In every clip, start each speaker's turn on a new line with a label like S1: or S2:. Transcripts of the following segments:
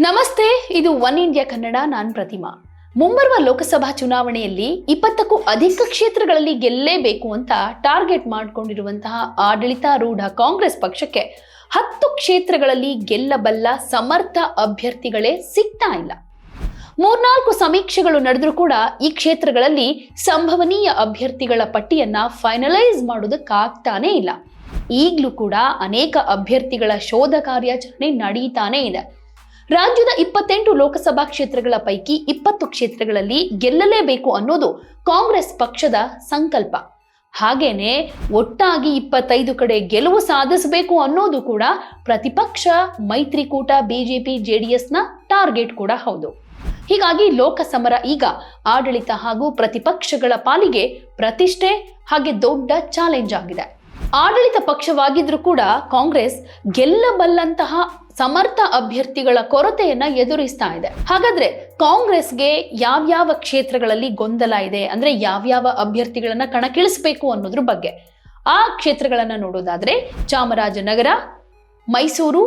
S1: ನಮಸ್ತೆ, ಇದು one India Kannada, ನಾನ್ ಪ್ರತಿಮಾ. ಮುಂಬರುವ ಲೋಕಸಭಾ ಚುನಾವಣೆಯಲ್ಲಿ ಇಪ್ಪತ್ತಕ್ಕೂ ಅಧಿಕ ಕ್ಷೇತ್ರಗಳಲ್ಲಿ ಗೆಲ್ಲೇಬೇಕು ಅಂತ ಟಾರ್ಗೆಟ್ ಮಾಡಿಕೊಂಡಿರುವಂತಹ ಆಡಳಿತಾರೂಢ ಕಾಂಗ್ರೆಸ್ ಪಕ್ಷಕ್ಕೆ ಹತ್ತು ಕ್ಷೇತ್ರಗಳಲ್ಲಿ ಗೆಲ್ಲಬಲ್ಲ ಸಮರ್ಥ ಅಭ್ಯರ್ಥಿಗಳೇ ಸಿಗ್ತಾ ಇಲ್ಲ. ಮೂರ್ನಾಲ್ಕು ಸಮೀಕ್ಷೆಗಳು ನಡೆದರೂ ಕೂಡ ಈ ಕ್ಷೇತ್ರಗಳಲ್ಲಿ ಸಂಭವನೀಯ ಅಭ್ಯರ್ಥಿಗಳ ಪಟ್ಟಿಯನ್ನ ಫೈನಲೈಸ್ ಮಾಡೋದಕ್ಕಾಗ್ತಾನೇ ಇಲ್ಲ. ಈಗಲೂ ಕೂಡ ಅನೇಕ ಅಭ್ಯರ್ಥಿಗಳ ಶೋಧ ಕಾರ್ಯಾಚರಣೆ ನಡೀತಾನೇ ಇದೆ. ರಾಜ್ಯದ ಇಪ್ಪತ್ತೆಂಟು ಲೋಕಸಭಾ ಕ್ಷೇತ್ರಗಳ ಪೈಕಿ ಇಪ್ಪತ್ತು ಕ್ಷೇತ್ರಗಳಲ್ಲಿ ಗೆಲ್ಲಲೇಬೇಕು ಅನ್ನೋದು ಕಾಂಗ್ರೆಸ್ ಪಕ್ಷದ ಸಂಕಲ್ಪ. ಹಾಗೇನೆ ಒಟ್ಟಾಗಿ ಇಪ್ಪತ್ತೈದು ಕಡೆ ಗೆಲುವು ಸಾಧಿಸಬೇಕು ಅನ್ನೋದು ಕೂಡ ಪ್ರತಿಪಕ್ಷ ಮೈತ್ರಿಕೂಟ, ಬಿಜೆಪಿ, ಜೆಡಿಎಸ್ನ ಟಾರ್ಗೆಟ್ ಕೂಡ ಹೌದು. ಹೀಗಾಗಿ ಲೋಕಸಮರ ಈಗ ಆಡಳಿತ ಹಾಗೂ ಪ್ರತಿಪಕ್ಷಗಳ ಪಾಲಿಗೆ ಪ್ರತಿಷ್ಠೆ ಹಾಗೆ ದೊಡ್ಡ ಚಾಲೆಂಜ್ ಆಗಿದೆ. ಆಡಳಿತ ಪಕ್ಷವಾಗಿದ್ರೂ ಕೂಡ ಕಾಂಗ್ರೆಸ್ ಗೆಲ್ಲಬಲ್ಲಂತಹ ಸಮರ್ಥ ಅಭ್ಯರ್ಥಿಗಳ ಕೊರತೆಯನ್ನ ಎದುರಿಸ್ತಾ ಇದೆ. ಹಾಗಾದ್ರೆ ಕಾಂಗ್ರೆಸ್ಗೆ ಯಾವ್ಯಾವ ಕ್ಷೇತ್ರಗಳಲ್ಲಿ ಗೊಂದಲ ಇದೆ? ಅಂದ್ರೆ ಯಾವ್ಯಾವ ಅಭ್ಯರ್ಥಿಗಳನ್ನ ಕಣಕ್ಕಿಳಿಸಬೇಕು ಅನ್ನೋದ್ರ ಬಗ್ಗೆ. ಆ ಕ್ಷೇತ್ರಗಳನ್ನ ನೋಡೋದಾದ್ರೆ ಚಾಮರಾಜನಗರ, ಮೈಸೂರು,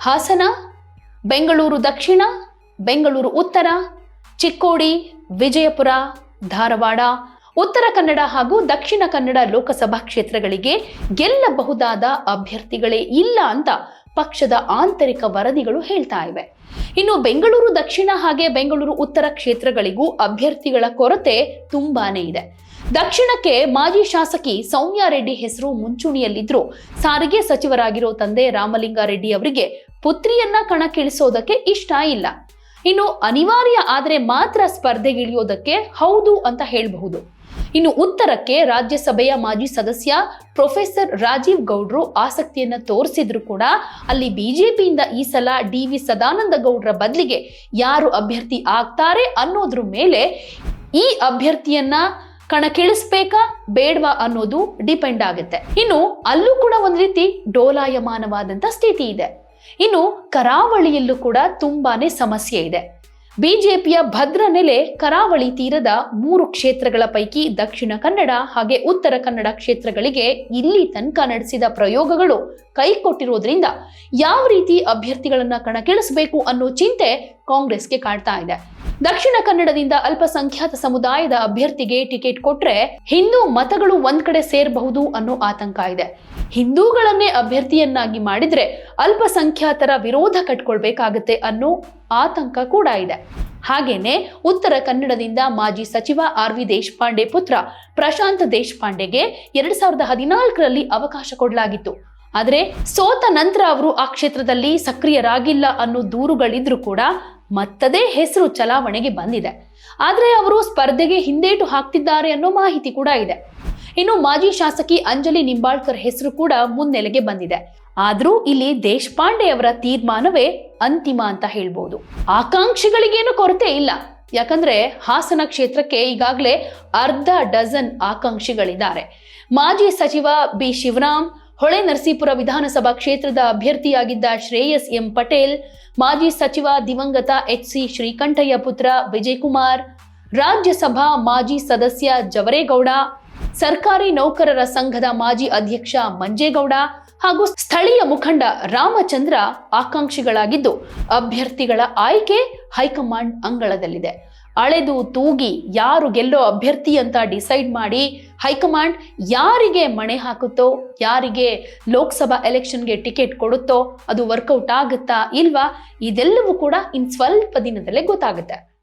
S1: ಹಾಸನ, ಬೆಂಗಳೂರು ದಕ್ಷಿಣ, ಬೆಂಗಳೂರು ಉತ್ತರ, ಚಿಕ್ಕೋಡಿ, ವಿಜಯಪುರ, ಧಾರವಾಡ, ಉತ್ತರ ಕನ್ನಡ ಹಾಗೂ ದಕ್ಷಿಣ ಕನ್ನಡ ಲೋಕಸಭಾ ಕ್ಷೇತ್ರಗಳಿಗೆ ಗೆಲ್ಲಬಹುದಾದ ಅಭ್ಯರ್ಥಿಗಳೇ ಇಲ್ಲ ಅಂತ ಪಕ್ಷದ ಆಂತರಿಕ ವರದಿಗಳು ಹೇಳ್ತಾ ಇವೆ. ಇನ್ನು ಬೆಂಗಳೂರು ದಕ್ಷಿಣ ಹಾಗೆ ಬೆಂಗಳೂರು ಉತ್ತರ ಕ್ಷೇತ್ರಗಳಿಗೂ ಅಭ್ಯರ್ಥಿಗಳ ಕೊರತೆ ತುಂಬಾನೇ ಇದೆ. ದಕ್ಷಿಣಕ್ಕೆ ಮಾಜಿ ಶಾಸಕಿ ಸೌಮ್ಯಾ ರೆಡ್ಡಿ ಹೆಸರು ಮುಂಚೂಣಿಯಲ್ಲಿದ್ದರೂ ಸಾರಿಗೆ ಸಚಿವರಾಗಿರೋ ತಂದೆ ರಾಮಲಿಂಗಾರೆಡ್ಡಿ ಅವರಿಗೆ ಪುತ್ರಿಯನ್ನ ಕಣಕ್ಕಿಳಿಸೋದಕ್ಕೆ ಇಷ್ಟ ಇಲ್ಲ. ಇನ್ನು ಅನಿವಾರ್ಯ ಆದರೆ ಮಾತ್ರ ಸ್ಪರ್ಧೆಗಿಳಿಯೋದಕ್ಕೆ ಹೌದು ಅಂತ ಹೇಳಬಹುದು. ಇನ್ನು ಉತ್ತರಕ್ಕೆ ರಾಜ್ಯಸಭೆಯ ಮಾಜಿ ಸದಸ್ಯ ಪ್ರೊಫೆಸರ್ ರಾಜೀವ್ ಗೌಡ್ರು ಆಸಕ್ತಿಯನ್ನ ತೋರಿಸಿದ್ರು ಕೂಡ ಅಲ್ಲಿ ಬಿಜೆಪಿಯಿಂದ ಈ ಸಲ ಡಿ ವಿ ಸದಾನಂದ ಗೌಡ್ರ ಬದಲಿಗೆ ಯಾರು ಅಭ್ಯರ್ಥಿ ಆಗ್ತಾರೆ ಅನ್ನೋದ್ರ ಮೇಲೆ ಈ ಅಭ್ಯರ್ಥಿಯನ್ನ ಕಣಕ್ಕಿಳಿಸ್ಬೇಕಾ, ಬೇಡವಾ ಅನ್ನೋದು ಡಿಪೆಂಡ್ ಆಗುತ್ತೆ. ಇನ್ನು ಅಲ್ಲೂ ಕೂಡ ಒಂದು ರೀತಿ ಡೋಲಾಯಮಾನವಾದಂತ ಸ್ಥಿತಿ ಇದೆ. ಇನ್ನು ಕರಾವಳಿಯಲ್ಲೂ ಕೂಡ ತುಂಬಾನೇ ಸಮಸ್ಯೆ ಇದೆ. ಬಿಜೆಪಿಯ ಭದ್ರ ನೆಲೆ ಕರಾವಳಿ ತೀರದ ಮೂರು ಕ್ಷೇತ್ರಗಳ ಪೈಕಿ ದಕ್ಷಿಣ ಕನ್ನಡ ಹಾಗೆ ಉತ್ತರ ಕನ್ನಡ ಕ್ಷೇತ್ರಗಳಿಗೆ ಇಲ್ಲಿ ತನಕ ನಡೆಸಿದ ಪ್ರಯೋಗಗಳು ಕೈ ಕೊಟ್ಟಿರೋದ್ರಿಂದ ಯಾವ ರೀತಿ ಅಭ್ಯರ್ಥಿಗಳನ್ನ ಕಣಕ್ಕಿಳಿಸಬೇಕು ಅನ್ನೋ ಚಿಂತೆ ಕಾಂಗ್ರೆಸ್ಗೆ ಕಾಡ್ತಾ ಇದೆ. ದಕ್ಷಿಣ ಕನ್ನಡದಿಂದ ಅಲ್ಪಸಂಖ್ಯಾತ ಸಮುದಾಯದ ಅಭ್ಯರ್ಥಿಗೆ ಟಿಕೆಟ್ ಕೊಟ್ರೆ ಹಿಂದೂ ಮತಗಳು ಒಂದ್ ಕಡೆ ಸೇರಬಹುದು ಅನ್ನೋ ಆತಂಕ ಇದೆ. ಹಿಂದೂಗಳನ್ನೇ ಅಭ್ಯರ್ಥಿಯನ್ನಾಗಿ ಮಾಡಿದ್ರೆ ಅಲ್ಪಸಂಖ್ಯಾತರ ವಿರೋಧ ಕಟ್ಕೊಳ್ಬೇಕಾಗತ್ತೆ ಅನ್ನೋ ಆತಂಕ ಕೂಡ ಇದೆ. ಹಾಗೇನೆ ಉತ್ತರ ಕನ್ನಡದಿಂದ ಮಾಜಿ ಸಚಿವ ಆರ್ ವಿ ದೇಶಪಾಂಡೆ ಪುತ್ರ ಪ್ರಶಾಂತ್ ದೇಶಪಾಂಡೆಗೆ ಎರಡ್ ಸಾವಿರದ ಹದಿನಾಲ್ಕರಲ್ಲಿ ಅವಕಾಶ ಕೊಡಲಾಗಿತ್ತು. ಆದರೆ ಸೋತ ನಂತರ ಅವರು ಆ ಕ್ಷೇತ್ರದಲ್ಲಿ ಸಕ್ರಿಯರಾಗಿಲ್ಲ ಅನ್ನೋ ದೂರುಗಳಿದ್ರೂ ಕೂಡ ಮತ್ತದೇ ಹೆಸರು ಚಲಾವಣೆಗೆ ಬಂದಿದೆ. ಆದರೆ ಅವರು ಸ್ಪರ್ಧೆಗೆ ಹಿಂದೇಟು ಹಾಕ್ತಿದ್ದಾರೆ ಅನ್ನೋ ಮಾಹಿತಿ ಕೂಡ ಇದೆ. ಇನ್ನು ಮಾಜಿ ಶಾಸಕಿ ಅಂಜಲಿ ನಿಂಬಾಳ್ಕರ್ ಹೆಸರು ಕೂಡ ಮುನ್ನೆಲೆಗೆ ಬಂದಿದೆ. ಆದರೂ ಇಲ್ಲಿ ದೇಶಪಾಂಡೆ ಅವರ ತೀರ್ಮಾನವೇ ಅಂತಿಮ ಅಂತ ಹೇಳ್ಬೋದು. ಆಕಾಂಕ್ಷಿಗಳಿಗೇನು ಕೊರತೆ ಇಲ್ಲ. ಯಾಕಂದ್ರೆ ಹಾಸನ ಕ್ಷೇತ್ರಕ್ಕೆ ಈಗಾಗಲೇ ಅರ್ಧ ಡಜನ್ ಆಕಾಂಕ್ಷಿಗಳಿದ್ದಾರೆ. ಮಾಜಿ ಸಚಿವ ಬಿ ಶಿವರಾಮ್ ಹೊಳೆ ನರಸೀಪುರ ವಿಧಾನಸಭಾ ಕ್ಷೇತ್ರದ ಅಭ್ಯರ್ಥಿಯಾಗಿದ್ದ ಶ್ರೇಯಸ್ ಎಂ ಪಟೇಲ್, ಮಾಜಿ ಸಚಿವ ದಿವಂಗತ ಎಚ್ ಸಿ ಶ್ರೀಕಂಠಯ್ಯ ಪುತ್ರ ವಿಜಯಕುಮಾರ್, ರಾಜ್ಯಸಭಾ ಮಾಜಿ ಸದಸ್ಯ ಜವರೇಗೌಡ ಸರ್ಕಾರಿ ನೌಕರರ ಸಂಘದ ಮಾಜಿ ಅಧ್ಯಕ್ಷ ಮಂಜೇಗೌಡ ಹಾಗೂ ಸ್ಥಳೀಯ ಮುಖಂಡ ರಾಮಚಂದ್ರ ಆಕಾಂಕ್ಷಿಗಳಾಗಿದ್ದು, ಅಭ್ಯರ್ಥಿಗಳ ಆಯ್ಕೆ ಹೈಕಮಾಂಡ್ ಅಂಗಳದಲ್ಲಿದೆ. ಅಳೆದು ತೂಗಿ ಯಾರು ಗೆಲ್ಲೋ ಅಭ್ಯರ್ಥಿ ಅಂತ ಡಿಸೈಡ್ ಮಾಡಿ ಹೈಕಮಾಂಡ್ ಯಾರಿಗೆ ಮಣೆ ಹಾಕುತ್ತೋ, ಯಾರಿಗೆ ಲೋಕಸಭಾ ಎಲೆಕ್ಷನ್ಗೆ ಟಿಕೆಟ್ ಕೊಡುತ್ತೋ ಅದು ವರ್ಕೌಟ್ ಆಗುತ್ತಾ ಇಲ್ವಾ, ಇದೆಲ್ಲವೂ ಕೂಡ ಇನ್ ಸ್ವಲ್ಪ ದಿನದಲ್ಲೇ ಗೊತ್ತಾಗುತ್ತೆ.